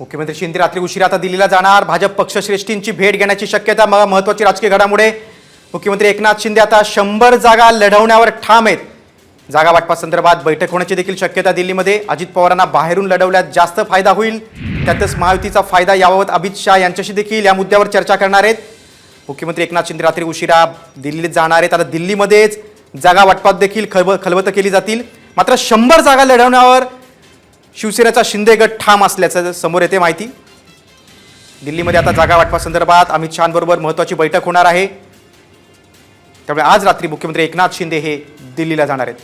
मुख्यमंत्री शिंदे रात्री उशिरा आता दिल्लीला जाणार. भाजप पक्षश्रेष्ठींची भेट घेण्याची शक्यता महत्वाची राजकीय घडामुळे मुख्यमंत्री एकनाथ शिंदे आता शंभर जागा लढवण्यावर ठाम आहेत. जागा वाटपासंदर्भात बैठक होण्याची देखील शक्यता दिल्लीमध्ये. अजित पवारांना बाहेरून लढवल्यास जास्त फायदा होईल. त्यातच महायुतीचा फायदा याबाबत अमित शहा यांच्याशी देखील या मुद्द्यावर चर्चा करणार आहेत. मुख्यमंत्री एकनाथ शिंदे रात्री उशिरा दिल्लीत जाणार आहेत. आता दिल्लीमध्येच जागा वाटपात देखील खलब खलबतं केली जातील. मात्र शंभर जागा लढवण्यावर शिवसेनेचा शिंदे गट ठाम असल्याचं समोर येते माहिती. दिल्लीमध्ये आता जागा वाटपासंदर्भात अमित शहाबरोबर महत्त्वाची बैठक होणार आहे. त्यामुळे आज रात्री मुख्यमंत्री एकनाथ शिंदे हे दिल्लीला जाणार आहेत.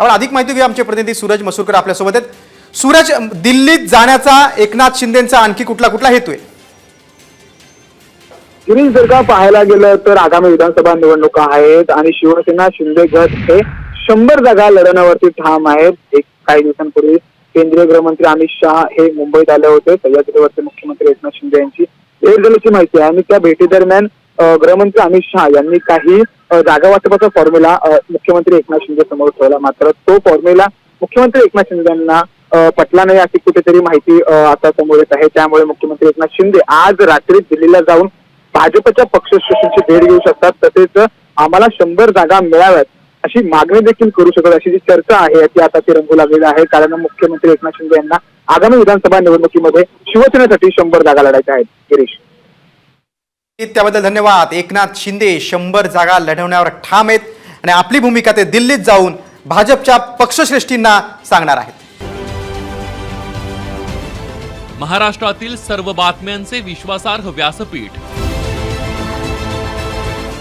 आपण अधिक माहिती घेऊया आमचे प्रतिनिधी सूरज मसूरकर आपल्यासोबत आहेत. सूरज दिल्लीत जाण्याचा एकनाथ शिंदेचा आणखी कुठला कुठला हेतू आहे? गिरीश जर का पाहायला गेलं तर आगामी विधानसभा निवडणुका आहेत आणि शिवसेना शिंदे गट हे शंभर जागा लढवण्यावरती ठाम आहेत. एक काही दिवसांपूर्वी केंद्रीय गृहमंत्री अमित शहा हे मुंबईत आले होते. सह्याद्रीवरचे मुख्यमंत्री एकनाथ शिंदे यांची भेट झाल्याची माहिती आहे. आणि त्या भेटीदरम्यान गृहमंत्री अमित शहा यांनी काही जागा वाटपाचा फॉर्म्युला मुख्यमंत्री एकनाथ शिंदे समोर ठेवला. मात्र तो फॉर्म्युला मुख्यमंत्री एकनाथ शिंदे यांना पटला नाही अशी कुठेतरी माहिती आता समोर येत आहे. त्यामुळे मुख्यमंत्री एकनाथ शिंदे आज रात्री दिल्लीला जाऊन भाजपच्या पक्षश्रेष्ठींची भेट घेऊ शकतात. तसेच आम्हाला शंभर जागा मिळाव्यात. अशी मागणी देखील करू शकतात अशी जी चर्चा आहे ती आता ती रंगू लागलेली आहे. कारण मुख्यमंत्री एकनाथ शिंदे यांना आगामी विधानसभा निवडणुकीमध्ये शिवसेनेसाठी शंभर जागा लढायच्या आहेत. गिरीश. त्याबद्दल धन्यवाद. एकनाथ शिंदे शंभर जागा लढवण्यावर ठाम आहेत आणि आपली भूमिका ते दिल्लीत जाऊन भाजपच्या पक्षश्रेष्ठींना सांगणार आहेत. महाराष्ट्रातील सर्व बातम्यांचे विश्वासार्ह व्यासपीठ